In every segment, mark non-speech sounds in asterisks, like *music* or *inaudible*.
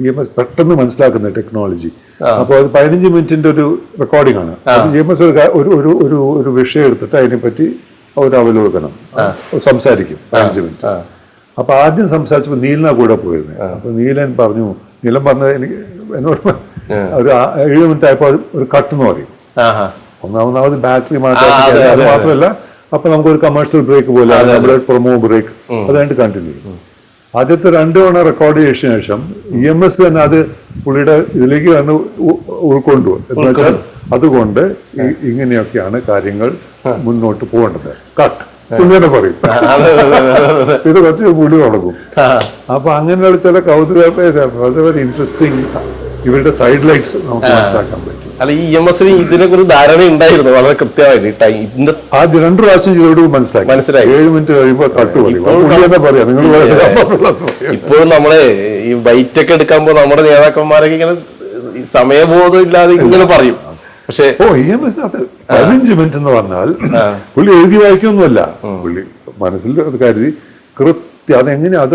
D M S പെട്ടെന്ന് മനസ്സിലാക്കുന്ന technology അപ്പോൾ അത് പതിനഞ്ച് മിനിറ്റിന്റെ ഒരു റെക്കോർഡിംഗ് ആണ്. ഡി എം എസ് ഒരു ഒരു ഒരു വിഷയം എടുത്തിട്ട് അതിനെപ്പറ്റി ഒരു അവലോകനം. സംസാരിക്കും പതിനഞ്ച് മിനിറ്റ്. അപ്പൊ ആദ്യം സംസാരിച്ചപ്പോൾ നീലന കൂടെ പോയിരുന്നത് അപ്പൊ നീലൻ പറഞ്ഞു നീലൻ പറഞ്ഞത് എനിക്ക് എന്നോട് ഒരു ഏഴ് മിനിറ്റ് ആയപ്പോൾ അത് ഒരു കട്ട് എന്ന് പറയും. ഒന്നാമതാമത് ഒന്നാമത് ബാറ്ററി മാറ്റി മാറ്റാൻ അതെ, മാത്രമല്ല അപ്പൊ നമുക്കൊരു കമേഴ്ഷ്യൽ ബ്രേക്ക് പോലെ നമ്മുടെ പ്രൊമോ ബ്രേക്ക് അതായിട്ട് കണ്ടിന്യൂ ചെയ്യും. ആദ്യത്തെ രണ്ടു തവണ റെക്കോർഡ് ചെയ്ത ശേഷം ഇ എം എസ് തന്നെ അത് പുള്ളിയുടെ ഇതിലേക്ക് തന്നെ ഉ- ഉൾക്കൊണ്ടു. എന്ന് വെച്ചാൽ അതുകൊണ്ട് ഇങ്ങനെയൊക്കെയാണ് കാര്യങ്ങൾ മുന്നോട്ട് പോകേണ്ടത്. കട്ട് ഇങ്ങനെ പറയും. ഇത് കുറച്ച് പുള്ളി തുടങ്ങും. അപ്പൊ അങ്ങനെയുള്ള ചില കൗതുക വളരെ ഇൻട്രസ്റ്റിംഗ് ഇവരുടെ സൈഡ് ലൈറ്റ്സ് നമുക്ക് മനസ്സിലാക്കാൻ പറ്റും. അല്ല ഈ എം എസിന് ഇതിനെ കുറിച്ച് ധാരണ ഉണ്ടായിരുന്നു വളരെ കൃത്യമായിട്ട്. ഈ ടൈം ആദ്യം രണ്ടു പ്രാവശ്യം ചെയ്തോട് മനസ്സിലായി. മനസ്സിലായി. ഏഴ് മിനിറ്റ് കഴിയുമ്പോൾ കട്ട് പറയും നിങ്ങൾ ഇപ്പോഴും നമ്മളെ ഈ ബൈറ്റ് ഒക്കെ എടുക്കാൻ പോകുന്ന നമ്മുടെ നേതാക്കന്മാരൊക്കെ ഇങ്ങനെ ഈ സമയബോധം ഇല്ലാതെ ഇങ്ങനെ പറയും. പക്ഷേ ഓ ഇ എം എസിനകത്ത് പതിനഞ്ച് മിനിറ്റ് എന്ന് പറഞ്ഞാൽ പുള്ളി എഴുതി വായിക്കൊന്നുമല്ല. പുള്ളി മനസ്സിൽ അത് കരുതി കൃത്യം അതെങ്ങനെ അത്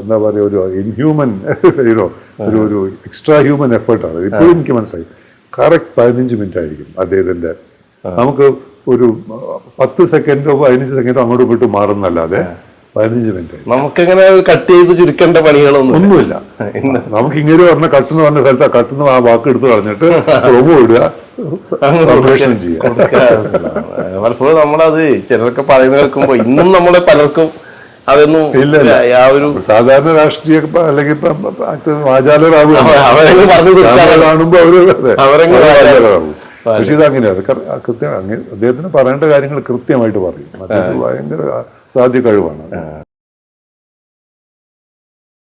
എന്താ പറയുക ഒരു ഇൻഹ്യൂമൻ *laughs* ഒരു ഒരു എക്സ്ട്രാ ഹ്യൂമൻ എഫേർട്ടാണ് ഇപ്പോഴും എനിക്ക് മനസ്സിലായി. കറക്റ്റ് പതിനഞ്ച് മിനിറ്റ് ആയിരിക്കും അദ്ദേഹത്തിന്റെ നമുക്ക് ഒരു പത്ത് സെക്കൻഡോ പതിനഞ്ച് സെക്കൻഡോ അങ്ങോട്ടും ഇങ്ങോട്ടും മാറുന്നല്ലാതെ പതിനഞ്ച് മിനിറ്റ് നമുക്കിങ്ങനെ കട്ട് ചെയ്ത് ചുരുക്കേണ്ട പണികളൊന്നും ഒന്നുമില്ല. നമുക്ക് ഇങ്ങനെ പറഞ്ഞ കട്ട് എന്ന് പറഞ്ഞ സ്ഥലത്ത് കട്ട് എന്ന് ആ വാക്ക് എടുത്ത് കളഞ്ഞിട്ട് പ്രൊമോ ഇടുക പലപ്പോഴും നമ്മളത് ചിലരൊക്കെ പറയുന്ന കേൾക്കുമ്പോ ഇന്നും നമ്മളെ പലർക്കും അതൊന്നും ഇല്ല. ആ ഒരു സാധാരണ രാഷ്ട്രീയ അല്ലെങ്കിൽ കാണുമ്പോ അവർ അതെ, പക്ഷെ ഇത് അങ്ങനെയാണ് കറ- കൃത്യം അങ്ങനെ അദ്ദേഹത്തിന് പറയേണ്ട കാര്യങ്ങൾ കൃത്യമായിട്ട് പറയും. ഭയങ്കര സാധ്യ കഴിവാണ്.